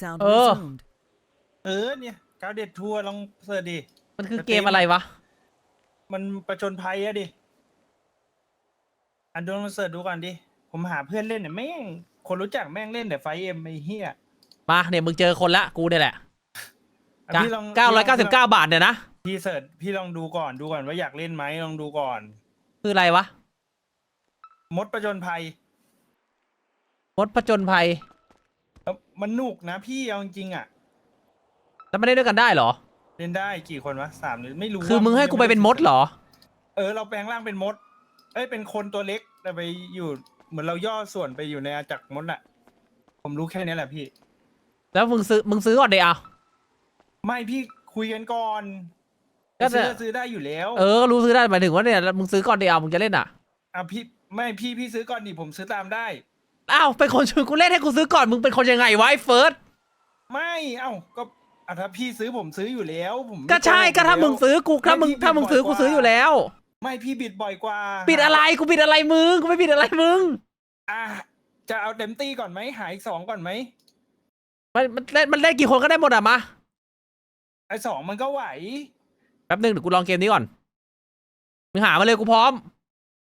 Sound Oh. resumed. เออเนี่ยกาวเด็ดทัวร์ลองเสิร์ชดิ มันคือสตรีมเกมอะไรวะ มันประจนภัยอะดิ อันดูลองเสิร์ชดูก่อนดิ ผมหาเพื่อนเล่นเนี่ยแม่ง คนรู้จักแม่งเล่นแต่ไฟเอ็มไอ้เหี้ยมาเนี่ยมึงเจอคนละกูเนี่ยแหละอะพี่ลองเก้าร้อยเก้าสิบพี่ลเก้าบาทเนี่ยนะงพี่เสิร์ชพี่ลองดูก่อนดูก่อนว่าอยากเล่นไหมลองดูก่อน คืออะไรวะ มดประจนภัย มดผจญภัย เอ้ามันหนุกนะพี่เอาจริงๆอะ แล้วไม่ได้ด้วยกันได้เหรอ เล่นได้กี่คนวะสามหรือไม่รู้คือว่ามึงให้กูไปเป็นมดเหรอ เออเราแปลงร่างเป็นมด เอ้ยเป็นคนตัวเล็กแต่ไปอยู่เหมือนเราย่อส่วนไปอยู่ในอาณาจักรมดอะผมรู้แค่นี้แหละพี่ แล้วมึงซื้อมึงซื้อก่อนเดี๋ยวเอาไม่พี่คุยกันก่อนก็ซื้อแต่ซื้อได้อยู่แล้วเออรู้ซื้อได้หมายถึงว่าเนี่ยมึงซื้อก่อนเดี๋ยวเอามึงจะเล่นอะ อะพี่ไม่พี่พี่ซื้อก่อนดิผมซื้อตามได้ อ้าวเป็นคนชวนกูเล่นให้กูซื้อก่อนมึงเป็นคนยังไงวะไอ้เฟิร์สไม่เอ้าก็อะถ้าพี่ซื้อผมซื้ออยู่แล้ว ผมไม่ก็ใช่โกหก็ถ้ายู่มึงแล้วซื้อกูถ้ามึงไม่พี่ถ้ามึงซื้อบิดบ่กูอยกว่าซื้ออยู่แล้ว ไม่พี่บิดบ่อยกว่าปิดอะไรกูปิดอะไรมึงกูไม่ปิดอะไรมึงอะจะเอาเต็มตีก่อนไหมหาอีกสองก่อนไหมมันมันเล่นมันเล่นกี่คนก็ได้หมดอะมาไอ้สองมันก็ไหวแป๊บนึงเดี๋ยวกูลองเกมนี้ก่อนมึงหามาเลยกูพร้อม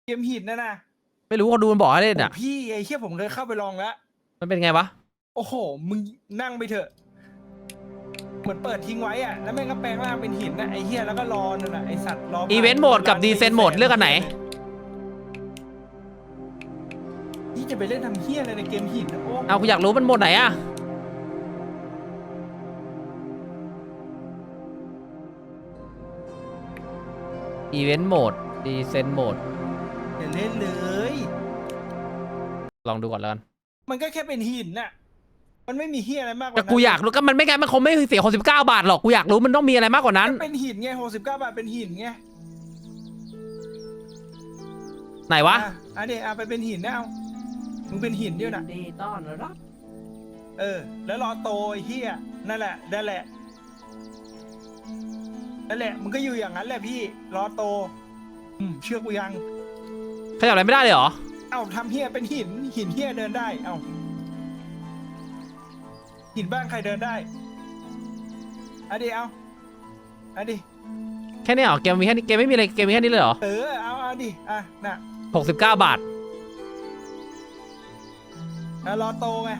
เกมหินนะนะ ไม่รู้คนดูมันบอกให้เล่นอะ โอ้พี่ไอ้เชี่ยผมเคยเข้าไปลองแล้ว มันเป็นไงวะ โอ้โห มึงนั่งไปเถอะ เหมือนเปิดทิ้งไว้อะแล้วแม่งก็แปลงร่างเป็นหินนะไอ้เหี้ยแล้วก็รอนั่นน่ะไอ้สัตว์รอผ่าอีเวนต์โหมดกับร้าดีเซนโหมดเลือกอันไหนพี่จะไปเล่นทำเหี้ยอะไรในเกมหินนะโอ้เอากูอยากรู้มันโหมดไหนอะ อีเวนต์โหมด ดีเซนโหมดอย่า เล่นเลย ลองดูก่อนแล้วกันมันก็แค่เป็นหินน่ะ มันไม่มีเหี้ยอะไรมากกว่าแต่นั้นกูอยากรู้ก็มันไม่ไงมันคงไม่เสีย69บาทหรอกกูอยากรู้มันต้องมีอะไรมากกว่านั้น ก็เป็นหินไงหกสิบเก้าบาทเป็นหินไงไหนวะ อะอะเดี๋ยวเอาไปเป็นหินนะเอามึงเป็นหินเดียวน่ะ ดีต้อนรับเออ แล้วรอโตไอ้เหี้ยนั่นแหละนั่นแหละนั่นแหละมึงก็อยู่อย่างนั้นแหละพี่ รอโต อืมเชื่อกูยังข ยับอะไรไม่ได้เลยเหรอ เอ้าทำเฮียเป็นหินหินเฮียเดินได้ เอ้าหินบ้านใครเดินได้เอาดิเอาเอาดิแค่นี้เหรอเกมมีแค่นี้เกมไม่มีอะไรเกมมีแค่นี้เลยเหรอเออเอาเอาดิอะน่ะ69บาทอะรอโตไง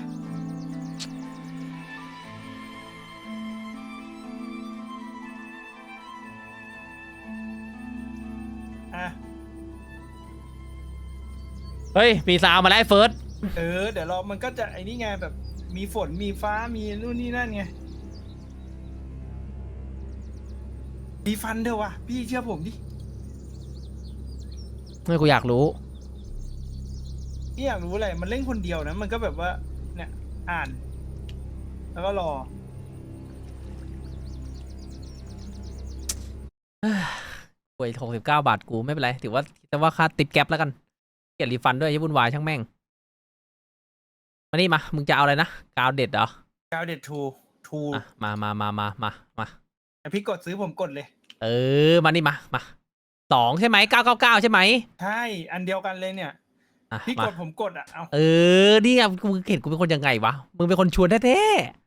เฮ้ย มีซาวมาแล้วไอ้เฟิร์สเออ เดี๋ยวเรา มันก็จะไอ้นี่ไงแบบ มีฝน มีฟ้า มีนู่นนี่นั่นไง มีฟันเถอะวะพี่เชื่อผมดิไม่กูอยากรู้ พี่อยากรู้อะไร มันเล่นคนเดียวนะ มันก็แบบว่า เนี่ย อ่าน แล้วก็รอ ป่วย69บาทกูไม่เป็นไร ถือว่าแต่ว่าค่าติดแก๊ปแล้วกัน เกลียดรีฟันด้วยยิ่วุ่นวายช่างแม่ง มานี่มา มึงจะเอาอะไรนะ กาวเด็ดเหรอ กาวเด็ดทูทูอะมามามามามามาพี่กดซื้อผมกดเลย เออ มานี่มา มา สองใช่ไหมเก้าเก้าเก้าใช่ไหม ใช่ อันเดียวกันเลยเนี่ย อะพี่มากดผมกดอะ เอาเออ นี่ไงมึงเห็นกูเป็นคนยังไงวะ มึงเป็นคนชวนแท้ๆ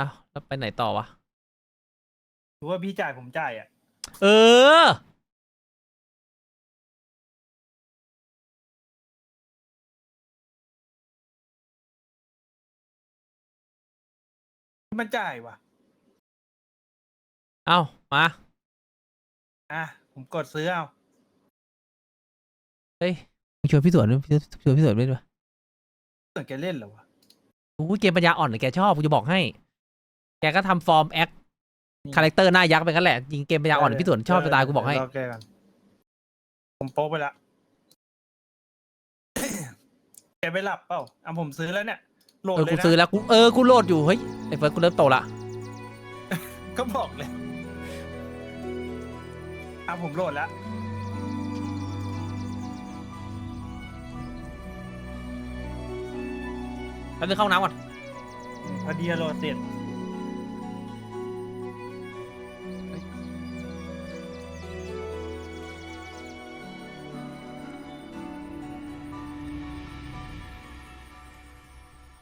อ้าวแล้วไปไหนต่อวะ ถือว่าพี่จ่ายผมจ่ายอะ เออ มันจ่ายว่ะ เอ้ามา อะ ผมกดซื้อเอา เฮ้ยมึงชวนพี่สวนด้วยพี่ชวนพี่สวนด้วยด้วยเกิดแกเล่นเหรอวะโอ้ยเกมปัญญาอ่อนน่ะแกชอบกูจะบอกให้ แกก็ทำฟอร์มแอค คาแรคเตอร์หน้ายักษ์ไปกันแหละยิงเกมปัญญาอ่อนพี่สวนชอบจะตายกูบอกให้ เดี๋วรแกกันผมโป๊ะไปละ แกไปหลับเปล่าอะผมซื้อแล้วเนี่ยโหลดเออเลกูยนะ ซื้อแล้วกูเออกูโหลดอยู่เฮ้ยไอ้เฟิร์สกูเริ่มโตละก็บอกเลยอะผมโหลดแล้ว แล้วนึงเข้าห้องน้ำก่อนพอดีโหลดเสร็จ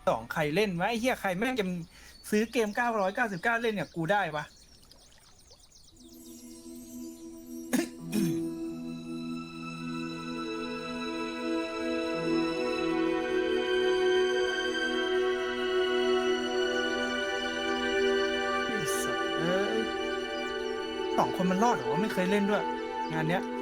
สองใครเล่นวะไอ้เหี้ยใครแม่งจะซื้อเกม 999 เล่นเนี่ยกูได้ปะไอ้สัสเอ้ยสองคนมันรอดเหรอวะไม่เคยเล่นด้วย งานเนี้ยเนี่ย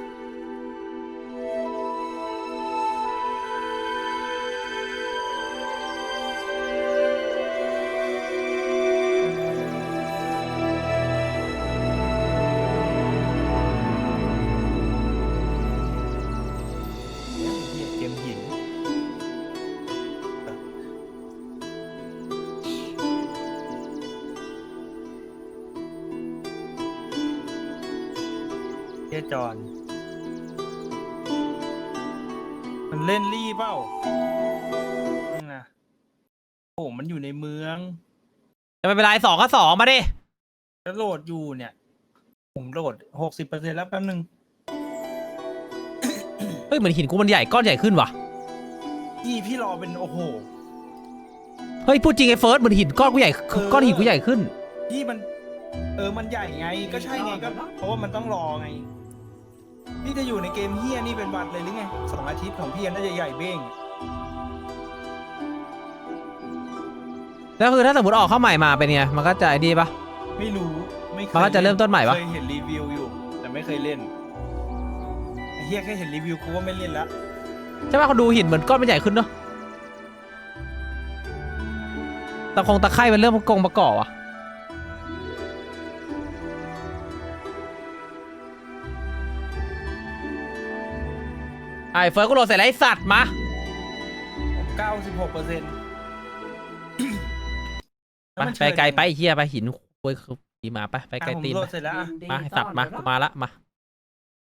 เฮียจอน มันเล่นรี่เปล่านั่นนะโอ้มันอยู่ในเมืองจะไม่เป็นไรสองก็สองมาดิแล้วโหลดอยู่เนี่ย ผมโหลดหกสิบเปอร์เซ็นแล้วแป๊บนึง เฮ้ยเหมือนหินกูมันใหญ่ก้อนใหญ่ขึ้นว่ะพี่พี่รอเป็นโอ้โห เฮ้ยพูดจริงไอ้เฟิร์สเหมือนหินก้อนกูใหญ่เออก้อนหินกูใหญ่ขึ้น พี่มัน เออมันใหญ่ไง ก็ใช่ไงก็เพราะว่ามันต้องรอไง พี่จะอยู่ในเกมเฮียนี่เป็นวันเลยหรือไงสองอาทิตย์ของพี่น่าจะใหญ่เบ้ง แล้วคือถ้าสมมติออกเข้าใหม่มาเป็นไงมันก็จะไอ้ดีปะ ไม่รู้ไม่เคยมันก็จะเริ่มต้นใหม่ปะ เคยเห็นรีวิวอยู่ แต่ไม่เคยเล่นไอ้เฮียแค่เห็นรีวิวกูว่าไม่เล่นละใช่ปะเขาดูหินเหมือนก้อนมันใหญ่ขึ้นเนาะตะคงตะไคร่มันเริ่มกงประกอบอะ ไอ้เฟิร์สกูโหลดเสร็จแล้วไอ้สัตว์มาเก้าสิบหกเปอร์เซ็นต์ไปไปไกลไปไอ้เฮียไปหินโวยคือขี่มาไปไปไกลตีนโหลไปดเสร็จแล้วอะ มาไอ้สัตว์มากูมาละมา